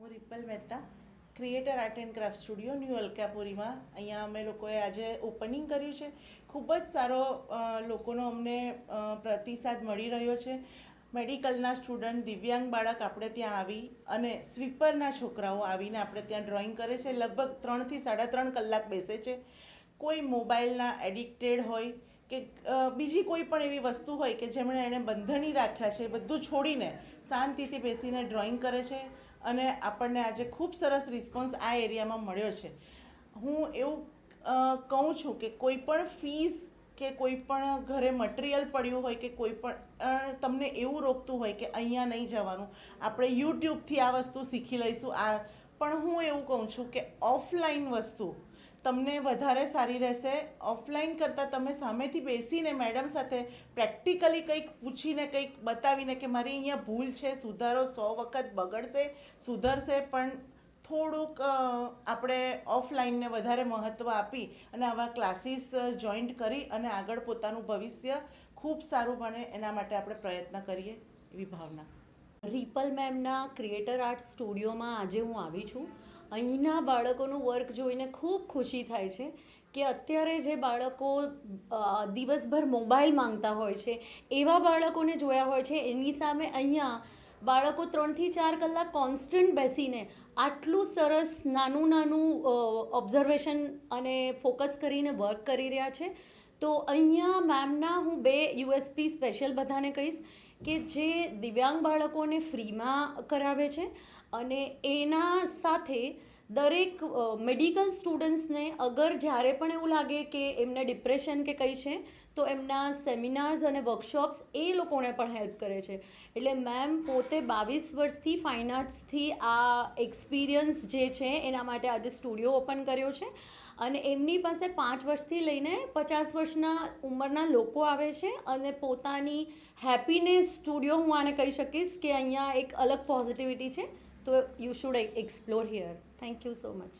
હું Ripal Mehta creator art and craft studio new અલકાપુરીમાં અહીંયા અમે લોકોએ આજે ઓપનિંગ કર્યું છે. ખૂબ જ સારો લોકોનો અમને પ્રતિસાદ મળી રહ્યો છે. મેડિકલના સ્ટુડન્ટ દિવ્યાંગ બાળક આપણે ત્યાં આવી અને સ્વીપરના છોકરાઓ આવીને આપણે ત્યાં ડ્રોઈંગ કરે છે. લગભગ ત્રણથી સાડા ત્રણ કલાક બેસે છે. કોઈ મોબાઈલના એડિક્ટેડ હોય કે બીજી કોઈ પણ એવી વસ્તુ હોય કે જેમણે એણે બંધણી રાખ્યા છે બધું છોડીને શાંતિથી બેસીને ડ્રોઈંગ કરે છે. અને આપણને આજે ખૂબ સરસ રિસ્પોન્સ આ એરિયામાં મળ્યો છે. હું એવું કહું છું કે કોઈ પણ ફીસ કે કોઈ પણ ઘરે મટીરિયલ પડ્યું હોય કે કોઈ પણ તમને એવું રોકતું હોય કે અહીંયા નહીં જવાનું, આપણે યુટ્યુબથી આ વસ્તુ શીખી લઈશું. આ, પણ હું એવું કહું છું કે ઓફલાઈન વસ્તુ તમને વધારે સારી રહેશે. ઓફલાઈન કરતાં તમે સામેથી બેસીને મેડમ સાથે પ્રેક્ટિકલી કંઈક પૂછીને, કંઈક બતાવીને કે મારી અહીંયા ભૂલ છે, સુધારો સો વખત બગડશે, સુધરશે, પણ થોડુંક આપણે ઓફલાઈનને વધારે મહત્ત્વ આપી અને આવા ક્લાસીસ જોઈન્ટ કરી અને આગળ પોતાનું ભવિષ્ય ખૂબ સારું બને એના માટે આપણે પ્રયત્ન કરીએ એવી ભાવના. રિપલ મેમના ક્રિએટર આર્ટ સ્ટુડિયોમાં આજે હું આવી છું. અહીંના બાળકોનું વર્ક જોઈને ખૂબ ખુશી થાય છે કે અત્યારે જે બાળકો દિવસભર મોબાઈલ માંગતા હોય છે, એવા બાળકોને જોયા હોય છે. એની સામે અહીંયા બાળકો ત્રણથી ચાર કલાક કોન્સ્ટન્ટ બેસીને આટલું સરસ નાનું નાનું ઓબ્ઝર્વેશન અને ફોકસ કરીને વર્ક કરી રહ્યા છે. તો અહીંયા મેમના હું બે યુએસપી સ્પેશિયલ બધાને કહીશ કે જે દિવ્યાંગ બાળકોને ફ્રીમાં કરાવે છે અને એના સાથે દરેક મેડિકલ સ્ટુડન્ટ્સને અગર જ્યારે પણ એવું લાગે કે એમને ડિપ્રેશન કે કંઈ છે, તો એમના સેમિનાર્સ અને વર્કશોપ્સ એ લોકોને પણ હેલ્પ કરે છે. એટલે મેમ પોતે બાવીસ વર્ષથી ફાઇન આર્ટ્સથી આ એક્સપિરિયન્સ જે છે, એના માટે આજે સ્ટુડિયો ઓપન કર્યો છે. અને એમની પાસે પાંચ વર્ષથી લઈને પચાસ વર્ષના ઉંમરના લોકો આવે છે અને પોતાની હેપીનેસ સ્ટુડિયો હું આને કહી શકીશ કે અહીંયા એક અલગ પોઝિટિવિટી છે. તો you should explore here thank you so much